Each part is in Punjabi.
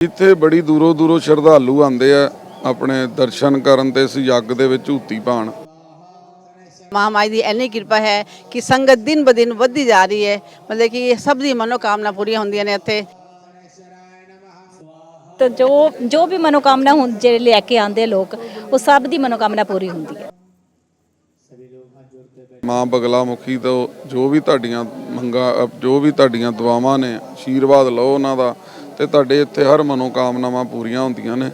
ਇੱਥੇ ਬੜੀ ਦੂਰੋਂ ਦੂਰੋਂ ਸ਼ਰਧਾਲੂ ਆਉਂਦੇ ਆ ਆਪਣੇ ਦਰਸ਼ਨ ਕਰਨ ਤੇ ਇਸ ਯੱਗ ਦੇ ਵਿੱਚ ਹੂਤੀ ਪਾਣ। ਮਹਾਮਾਈ ਦੀ ਇੰਨੀ ਕਿਰਪਾ ਹੈ ਕਿ ਸੰਗਤ ਦਿਨ ਬ ਦਿਨ ਵੱਧਦੀ ਜਾ ਰਹੀ ਹੈ। ਮਤਲਬ ਕਿ ਸਭ ਦੀ ਮਨੋਕਾਮਨਾ ਪੂਰੀਆਂ ਹੁੰਦੀਆਂ ਨੇ ਇੱਥੇ। ਤਾਂ ਜੋ ਜੋ ਵੀ ਮਨੋਕਾਮਨਾ ਹੁਣ ਜਿਹੜੇ ਲੈ ਕੇ ਆਉਂਦੇ ਲੋਕ ਉਹ ਸਭ ਦੀ ਮਨੋਕਾਮਨਾ ਪੂਰੀ ਹੁੰਦੀ ਹੈ। ਮਾਂ ਬਗਲਾ ਮੁਖੀ ਤੋਂ ਜੋ ਵੀ ਤੁਹਾਡੀਆਂ ਮੰਗਾਂ ਜੋ ਵੀ ਤੁਹਾਡੀਆਂ ਦੁਆਵਾਂ ਨੇ ਆਸ਼ੀਰਵਾਦ ਲਓ ਉਹਨਾਂ ਦਾ। ਤੇ ਤੁਹਾਡੇ ਇੱਥੇ ਹਰ ਮਨੋਕਾਮਨਾਵਾਂ ਪੂਰੀਆਂ ਹੁੰਦੀਆਂ ਨੇ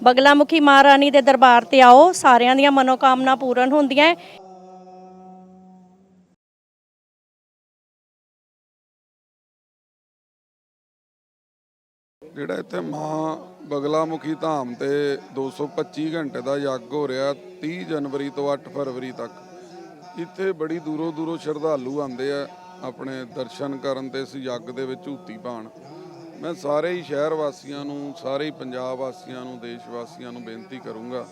ਬਗਲਾਮੁਖੀ ਮਹਾਰਾਣੀ ਦੇ ਦਰਬਾਰ ਤੇ ਆਓ ਸਾਰਿਆਂ ਦੀਆਂ ਮਨੋਕਾਮਨਾ ਪੂਰਨ ਹੁੰਦੀਆਂ ਹੈ। ਜਿਹੜਾ ਇੱਥੇ ਮਾਂ ਬਗਲਾ ਮੁਖੀ ਧਾਮ ਤੇ 225 ਘੰਟੇ ਦਾ ਯੱਗ ਹੋ ਰਿਹਾ 30 ਜਨਵਰੀ ਤੋਂ 8 ਫਰਵਰੀ ਤੱਕ ਇੱਥੇ ਬੜੀ ਦੂਰੋਂ ਦੂਰੋਂ ਸ਼ਰਧਾਲੂ ਆਉਂਦੇ ਆ ਆਪਣੇ ਦਰਸ਼ਨ ਕਰਨ ਤੇ ਇਸ ਯੱਗ ਦੇ ਵਿੱਚ ਝੂਤੀ ਪਾਣ। ਮੈਂ ਸਾਰੇ ਹੀ ਸ਼ਹਿਰ ਵਾਸੀਆਂ ਨੂੰ, ਸਾਰੇ ਹੀ ਪੰਜਾਬ ਵਾਸੀਆਂ ਨੂੰ, ਦੇਸ਼ ਵਾਸੀਆਂ ਨੂੰ ਬੇਨਤੀ ਕਰੂੰਗਾ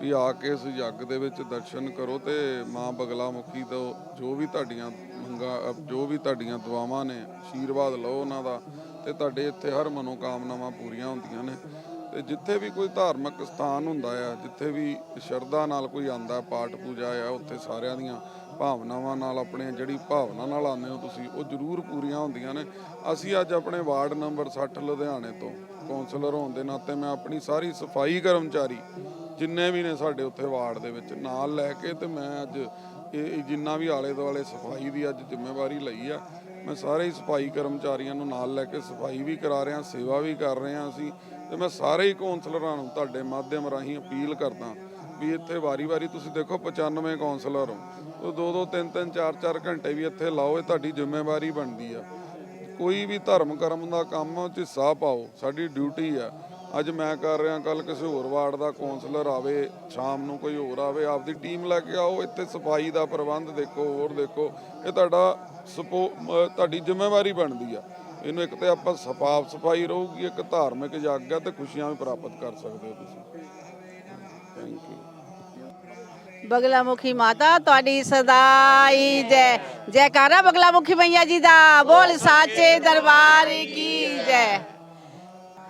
ਵੀ ਆ ਕੇ ਇਸ ਯੱਗ ਦੇ ਵਿੱਚ ਦਰਸ਼ਨ ਕਰੋ ਤੇ ਮਾਂ ਬਗਲਾ ਮੁਖੀ ਤੋਂ ਜੋ ਵੀ ਤੁਹਾਡੀਆਂ ਮੰਗਾਂ ਜੋ ਵੀ ਤੁਹਾਡੀਆਂ ਦੁਆਵਾਂ ਨੇ ਆਸ਼ੀਰਵਾਦ ਲਓ ਉਹਨਾਂ ਦਾ ਤੇ ਤੁਹਾਡੇ ਇੱਥੇ ਹਰ ਮਨੋਕਾਮਨਾਵਾਂ ਪੂਰੀਆਂ ਹੁੰਦੀਆਂ ਨੇ। ਤੇ ਜਿੱਥੇ ਵੀ ਕੋਈ ਧਾਰਮਿਕ ਸਥਾਨ ਹੁੰਦਾ ਆ, ਜਿੱਥੇ ਵੀ ਸ਼ਰਧਾ ਨਾਲ ਕੋਈ ਆਂਦਾ ਪਾਠ ਪੂਜਾ ਆ, ਉੱਥੇ ਸਾਰਿਆਂ ਦੀਆਂ ਭਾਵਨਾਵਾਂ ਨਾਲ ਆਪਣੇ ਜਿਹੜੀ ਭਾਵਨਾ ਨਾਲ ਆਉਂਦੇ ਹੋ ਤੁਸੀਂ, ਉਹ ਜ਼ਰੂਰ ਪੂਰੀਆਂ ਹੁੰਦੀਆਂ ਨੇ। ਅਸੀਂ ਅੱਜ ਆਪਣੇ ਵਾਰਡ ਨੰਬਰ 60 ਲੁਧਿਆਣੇ ਤੋਂ ਕੌਂਸਲਰ ਹੋਣ ਦੇ ਨਾਤੇ ਮੈਂ ਆਪਣੀ ਸਾਰੀ ਸਫ਼ਾਈ ਕਰਮਚਾਰੀ ਜਿੰਨੇ ਵੀ ਨੇ ਸਾਡੇ ਉੱਥੇ ਵਾਰਡ ਦੇ ਵਿੱਚ, ਨਾਲ ਲੈ ਕੇ ਤੇ ਮੈਂ ਅੱਜ ਇਹ ਜਿੰਨਾ ਵੀ ਆਲੇ ਦੁਆਲੇ ਸਫ਼ਾਈ ਦੀ ਅੱਜ ਜ਼ਿੰਮੇਵਾਰੀ ਲਈ ਆ, ਮੈਂ ਸਾਰੇ ਹੀ ਸਫ਼ਾਈ ਕਰਮਚਾਰੀਆਂ ਨੂੰ ਨਾਲ ਲੈ ਕੇ ਸਫ਼ਾਈ ਵੀ ਕਰਾ ਰਿਹਾ, ਸੇਵਾ ਵੀ ਕਰ ਰਹੇ ਹਾਂ ਅਸੀਂ ਤੇ ਮੈਂ ਸਾਰੇ ਹੀ ਕੌਂਸਲਰਾਂ ਨੂੰ ਤੁਹਾਡੇ ਮਾਧਿਅਮ ਰਾਹੀਂ ਅਪੀਲ ਕਰਦਾ ਵੀ ਇੱਥੇ ਵਾਰੀ-ਵਾਰੀ ਤੁਸੀਂ ਦੇਖੋ 95 ਕੌਂਸਲਰ ਹੋ। ਉਹ ਦੋ ਦੋ, ਤਿੰਨ ਤਿੰਨ, ਚਾਰ ਚਾਰ ਘੰਟੇ ਵੀ ਇੱਥੇ ਲਾਓ, ਇਹ ਤੁਹਾਡੀ ਜ਼ਿੰਮੇਵਾਰੀ ਬਣਦੀ ਆ। ਕੋਈ ਵੀ ਧਰਮ ਕਰਮ ਦਾ ਕੰਮ ਚ ਹਿੱਸਾ ਪਾਓ, ਸਾਡੀ ਡਿਊਟੀ ਆ। ਅੱਜ ਮੈਂ ਕਰ ਰਿਹਾ ਕੱਲ ਕਿਸੇ ਹੋਰ ਵਾਰਡ ਦਾ ਕੌਂਸਲਰ ਆਵੇ, ਸ਼ਾਮ ਨੂੰ ਕੋਈ ਹੋਰ ਆਵੇ, ਆਪਦੀ ਟੀਮ ਲੈ ਕੇ ਆਓ, ਇੱਥੇ ਸਫ਼ਾਈ ਦਾ ਪ੍ਰਬੰਧ ਦੇਖੋ, ਹੋਰ ਦੇਖੋ। ਇਹ ਤੁਹਾਡਾ ਸਪੋ ਤੁਹਾਡੀ ਜ਼ਿੰਮੇਵਾਰੀ ਬਣਦੀ ਆ। ਇਹਨੂੰ ਇੱਕ ਤੇ ਆਪਾਂ ਸਫਾਫ ਸਫ਼ਾਈ ਰਹੂਗੀ, ਇੱਕ ਧਾਰਮਿਕ ਯੱਗ ਆ ਤੇ ਖੁਸ਼ੀਆਂ ਵੀ ਪ੍ਰਾਪਤ ਕਰ ਸਕਦੇ ਹੋ ਤੁਸੀਂ। ਥੈਂਕ ਯੂ ਬਗਲਾ ਮੁਖੀ ਮਾਤਾ ਤੁਹਾਡੀ ਸਦਾਈ ਜੈ ਜੈਕਾਰਾ ਬਗਲਾ ਮੁਖੀ ਮਈਆ ਜੀ ਦਾ ਬੋਲ ਸਾਚੇ ਦਰਬਾਰ ਕੀ ਜੈ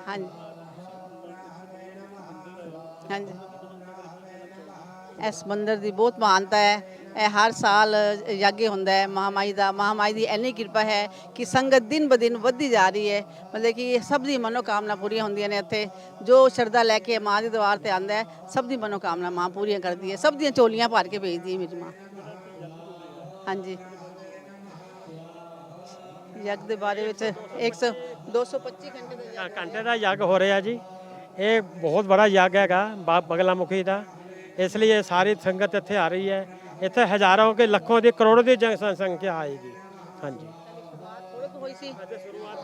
ਹਾਂਜੀ ਹਾਂਜੀ ਇਸ ਮੰਦਿਰ ਦੀ ਬਹੁਤ ਮਹਾਨਤਾ ਹੈ ਇਹ ਹਰ ਸਾਲ ਯੱਗ ਹੁੰਦਾ ਹੈ ਮਹਾਮਾਈ ਦਾ ਮਹਾਮਾਈ ਦੀ ਇੰਨੀ ਕਿਰਪਾ ਹੈ ਕਿ ਸੰਗਤ ਦਿਨ ਬ ਦਿਨ ਵੱਧਦੀ ਜਾ ਰਹੀ ਹੈ। ਮਤਲਬ ਕਿ ਸਭ ਦੀ ਮਨੋਕਾਮਨਾ ਪੂਰੀਆਂ ਹੁੰਦੀਆਂ ਨੇ ਇੱਥੇ। ਜੋ ਸ਼ਰਧਾ ਲੈ ਕੇ ਮਾਂ ਦੇ ਦਰਬਾਰ ਤੇ ਆਂਦਾ ਹੈ ਸਭ ਦੀ ਮਨੋਕਾਮਨਾ ਮਾਂ ਪੂਰੀਆਂ ਕਰਦੀ ਹੈ। ਸਭ ਦੀਆਂ ਝੋਲੀਆਂ ਭਰ ਕੇ ਭੇਜਦੀ ਹੈ ਮੇਰੀ ਮਾਂ। ਹਾਂਜੀ। ਯੱਗ ਦੇ ਬਾਰੇ ਵਿੱਚ 100 225 ਘੰਟੇ ਦਾ ਅ, ਘੰਟੇ ਦਾ ਯੱਗ ਹੋ ਰਿਹਾ ਜੀ। ਇਹ ਬਹੁਤ ਬੜਾ ਯੱਗ ਹੈਗਾ ਬਾਪ ਬਗਲਾ ਮੁਖੀ ਦਾ। ਇਸ ਲਈ ਇਹ ਸਾਰੀ ਸੰਗਤ ਇੱਥੇ ਆ ਰਹੀ ਹੈ। ਇੱਥੇ ਹਜ਼ਾਰਾਂ ਕੇ ਲੱਖੋਂ ਦੀ ਕਰੋੜਾਂ ਦੀ ਜਨ ਆਏਗੀ। ਹਾਂਜੀ। ਥੋੜੇ ਹੋਈ ਸੀ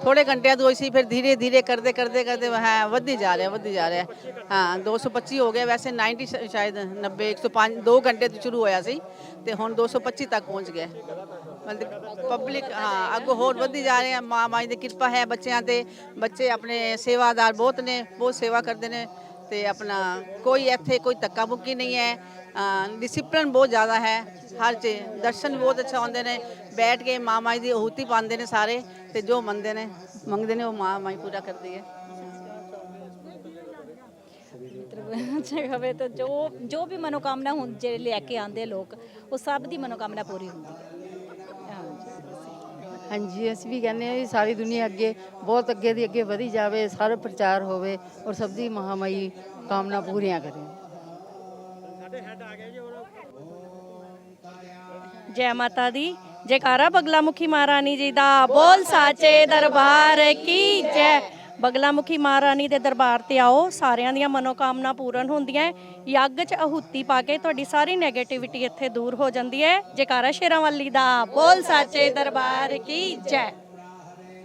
ਥੋੜੇ ਘੰਟਿਆਂ ਤੋਂ ਹੋਈ ਸੀ ਫਿਰ ਧੀਰੇ ਧੀਰੇ ਕਰਦੇ ਕਰਦੇ ਕਰਦੇ ਹਾਂ ਵੱਧੀ ਜਾ ਰਿਹਾ ਵੱਧੀ ਜਾ ਰਿਹਾ। ਹਾਂ 225 ਹੋ ਗਿਆ, ਵੈਸੇ 90 ਸ਼- ਸ਼ਾਇਦ 90 105 2 ਘੰਟੇ ਤੋਂ ਸ਼ੁਰੂ ਹੋਇਆ ਸੀ ਤੇ ਹੁਣ 225 ਤੱਕ ਪਹੁੰਚ ਗਿਆ। ਮਤਲਬ ਪਬਲਿਕ ਹਾਂ, ਅੱਗੋਂ ਹੋਰ ਵਧੀ ਜਾ ਰਹੇ ਆ ਮਾਂ ਮਾਈ ਦੀ ਕਿਰਪਾ ਹੈ ਬੱਚਿਆਂ ਤੇ। ਬੱਚੇ ਆਪਣੇ ਸੇਵਾਦਾਰ ਬਹੁਤ ਨੇ, ਬਹੁਤ ਸੇਵਾ ਕਰਦੇ ਨੇ। ਤੇ ਆਪਣਾ ਕੋਈ ਇੱਥੇ ਕੋਈ ਧੱਕਾ ਮੁੱਕੀ ਨਹੀਂ ਹੈ। ਡਿਸਪਲਿਨ ਬਹੁਤ ਜ਼ਿਆਦਾ ਹੈ। ਹਰ ਚ ਦਰਸ਼ਨ ਬਹੁਤ ਅੱਛਾ ਹੁੰਦੇ ਨੇ। ਬੈਠ ਕੇ ਮਾਂ ਮਾਈ ਦੀ ਆਹੂਤੀ ਪਾਉਂਦੇ ਨੇ ਸਾਰੇ ਤੇ ਜੋ ਮੰਗਦੇ ਨੇ ਮੰਗਦੇ ਨੇ ਉਹ ਮਾਂ ਮਾਈ ਪੂਰਾ ਕਰਦੀ ਹੈ। ਜਗ੍ਹਾ ਵੇ ਜੋ ਜੋ ਵੀ ਮਨੋਕਾਮਨਾ ਹੁਣ ਜਿਹੜੇ ਲੈ ਕੇ ਆਉਂਦੇ ਲੋਕ, ਉਹ ਸਭ ਦੀ ਮਨੋਕਾਮਨਾ ਪੂਰੀ ਹੁੰਦੀ ਹੈ। ਹਾਂਜੀ ਅਸੀਂ ਵੀ ਕਹਿੰਦੇ ਹਾਂ ਵੀ ਸਾਰੀ ਦੁਨੀਆ ਅੱਗੇ ਬਹੁਤ ਅੱਗੇ ਦੀ ਅੱਗੇ ਵਧੀ ਜਾਵੇ ਸਾਰਾ ਪ੍ਰਚਾਰ ਹੋਵੇ ਔਰ ਸਭ ਦੀ ਮਹਾਮਾਈ ਕਾਮਨਾ ਪੂਰੀਆਂ ਕਰੇ। ਜੈ ਮਾਤਾ ਦੀ। ਜੈਕਾਰਾ ਬਗਲਾਮੁਖੀ ਮਹਾਰਾਣੀ ਜੀ ਦਾ ਬੋਲ ਸਾਚੇ ਦਰਬਾਰ ਕੀ ਜੈ। ਬਗਲਾਮੁਖੀ ਮਹਾਰਾਣੀ ਦੇ ਦਰਬਾਰ ਤੇ ਆਓ। ਸਾਰਿਆਂ ਦੀਆਂ ਮਨੋਕਾਮਨਾ ਪੂਰਨ ਹੁੰਦੀਆਂ ਹੈ। ਯੱਗ 'ਚ ਆਹੂਤੀ ਪਾ ਕੇ ਤੁਹਾਡੀ ਸਾਰੀ 네ਗੇਟਿਵਿਟੀ ਇੱਥੇ ਦੂਰ ਹੋ ਜਾਂਦੀ ਹੈ ਜੈਕਾਰਾ ਸ਼ੇਰਾਂ ਵਾਲੀ ਦਾ। ਬੋਲ ਸਾਚੇ ਦਰਬਾਰ ਕੀ ਜੈ।